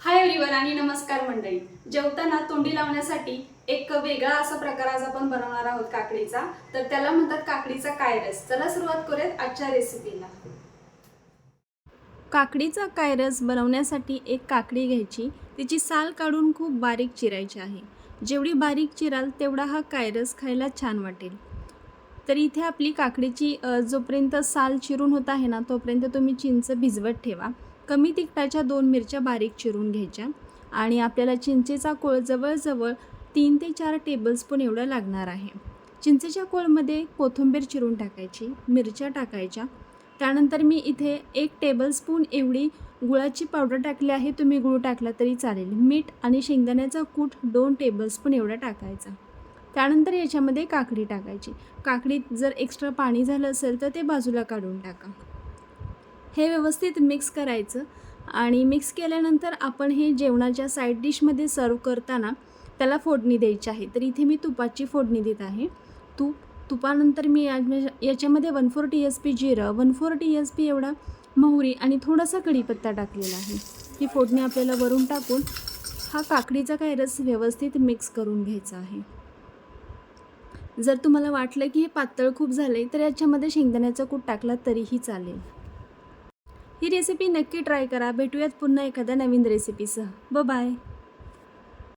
Hi everyone आणि नमस्कार मंडळी. जेवताना तोंडी लावण्यासाठी एक वेगळा असा प्रकार आज आपण बनवणार आहोत काकडीचा. तर त्याला म्हणतात काकडीचा कायरस चला सुरुवात करूयात आजच्या रेसिपीला काकडीचा कायरस बनवण्यासाठी एक काकडी घ्यायची. तिची साल काढून खूप बारीक चिरायची आहे. जेवढी बारीक चिराल तेवढा हा कायरस खायला छान वाटेल. तर इथे आपली काकडीची जोपर्यंत साल चिरून होत आहे ना तोपर्यंत तुम्ही चिंच भिजवत ठेवा. कमी तिखटाच्या दोन मिरच्या बारीक चिरून घ्यायच्या आणि आपल्याला चिंचेचा कोळ जवळजवळ तीन ते चार टेबलस्पून एवढा लागणार आहे. चिंचेच्या कोळमध्ये कोथिंबीर चिरून टाकायची मिरच्या टाकायच्या. त्यानंतर मी इथे एक टेबलस्पून एवढी गुळाची पावडर टाकली आहे. तुम्ही गुळ टाकला तरी चालेल. मीठ आणि शेंगदाण्याचा कूट दोन टेबलस्पून एवढा टाकायचा. त्यानंतर याच्यामध्ये काकडी टाकायची. काकडीत जर एक्स्ट्रा पाणी झालं असेल तर ते बाजूला काढून टाका. हे व्यवस्थित मिक्स करायचं. आणि मिक्स केल्यानंतर आपण हे जेवणाच्या साईड डिशमध्ये सर्व करताना त्याला फोडणी द्यायची आहे. तर इथे मी तुपाची फोडणी देत आहे. तूप तुपानंतर मी या याच्यामध्ये one four T S P जिरं one four T S P एवढा मोहरी आणि थोडासा कढीपत्ता टाकलेला आहे. ही फोडणी आपल्याला वरून टाकून हा काकडीचा काय रस व्यवस्थित मिक्स करून घ्यायचा आहे. जर तुम्हाला वाटलं की हे पातळ खूप झाले तर याच्यामध्ये शेंगदाण्याचा कूट टाकला तरीही चालेल. ही रेसिपी नक्की ट्राय करा. भेटूयात पुन्हा एखाद्या नवीन रेसिपीसह ब बाय